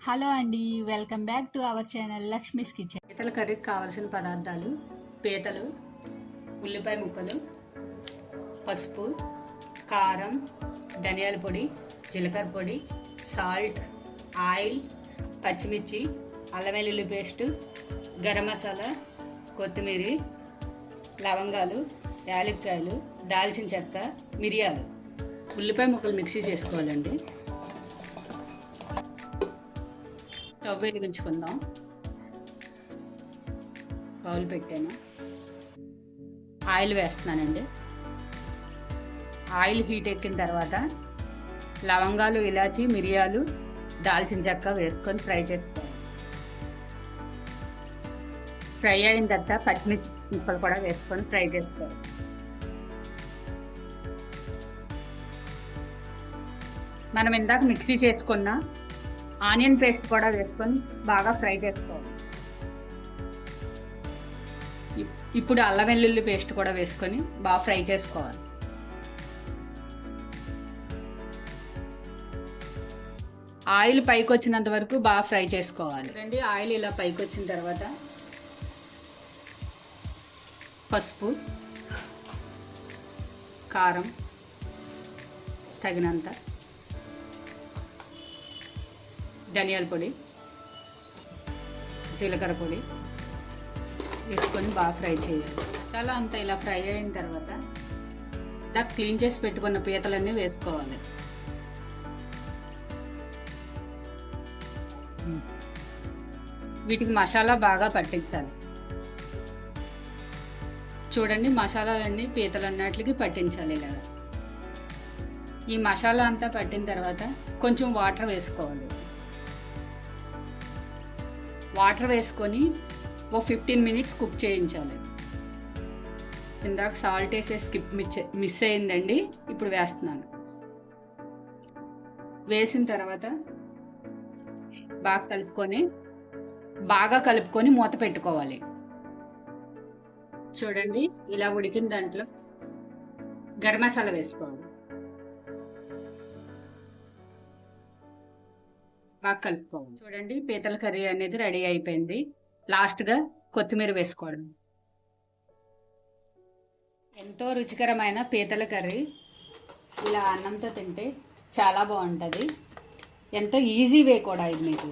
Hello అండి welcome back to our channel Lakshmi's kitchen. పీతల కర్రీకి కావాల్సిన పదార్థాలు పీతలు ఉల్లిపాయ ముక్కలు పసుపు కారం ధనియాల పొడి జీలకర్ర పొడి సాల్ట్ ఆయిల్ పచ్చిమిర్చి అల్లం వెల్లుల్లి పేస్ట్ గరం మసాలా కొత్తిమీర లవంగాలు యాలక్కాయలు దాల్చిన చెక్క మిరియాలు. ఉల్లిపాయ ముక్కలు మిక్సీ చేసుకోవాలండి. స్టవ్ వెలిగించుకుందాం బౌల్ పెట్టాను. ఆయిల్ వేస్తున్నానండి. ఆయిల్ హీట్ ఎక్కిన తర్వాత లవంగాలు ఇలాచి మిరియాలు దాల్చిన చెక్క వేసుకొని ఫ్రై చేసుకోవాలి. ఫ్రై అయిన తర్వాత పచ్చిమిర్చి ముక్కలు కూడా వేసుకొని ఫ్రై చేసుకోవాలి. మనం ఇందాక మిక్సీ చేసుకున్న ఆనియన్ పేస్ట్ కూడా వేసుకొని బాగా ఫ్రై చేసుకోవాలి. ఇప్పుడు అల్లం వెల్లుల్లి పేస్ట్ కూడా వేసుకొని బాగా ఫ్రై చేసుకోవాలి. ఆయిల్ పైకి వచ్చినంత వరకు బాగా ఫ్రై చేసుకోవాలి. రండి ఆయిల్ ఇలా పైకి వచ్చిన తర్వాత పసుపు కారం తగినంత ధనియాల పొడి జీలకర్ర పొడి వేసుకొని బాగా ఫ్రై చేయాలి. మసాలా అంతా ఇలా ఫ్రై అయిన తర్వాత ఇలా క్లీన్ చేసి పెట్టుకున్న పీతలన్నీ వేసుకోవాలి. వీటికి మసాలా బాగా పట్టించాలి. చూడండి మసాలాలన్నీ పీతలన్నిటికి పట్టించాలి ఇలా. ఈ మసాలా అంతా పట్టిన తర్వాత కొంచెం వాటర్ వేసుకోవాలి. వాటర్ వేసుకొని ఒక ఫిఫ్టీన్ మినిట్స్ కుక్ చేయించాలి. ఇందాక సాల్ట్ వేసే స్కిప్ మిస్ మిస్ అయిందండి ఇప్పుడు వేస్తున్నాను. వేసిన తర్వాత బాగా కలుపుకొని బాగా కలుపుకొని మూత పెట్టుకోవాలి. చూడండి ఇలా ఉడికిన దాంట్లో గరం మసాలా వేసుకోవాలి. బాగా కలుపుకోవాలి చూడండి పీతల కర్రీ అనేది రెడీ అయిపోయింది. లాస్ట్గా కొత్తిమీర వేసుకోవడం. ఎంతో రుచికరమైన పీతల కర్రీ. ఇలా అన్నంతో తింటే చాలా బాగుంటుంది. ఎంతో ఈజీ వే కూడా ఇది మీకు.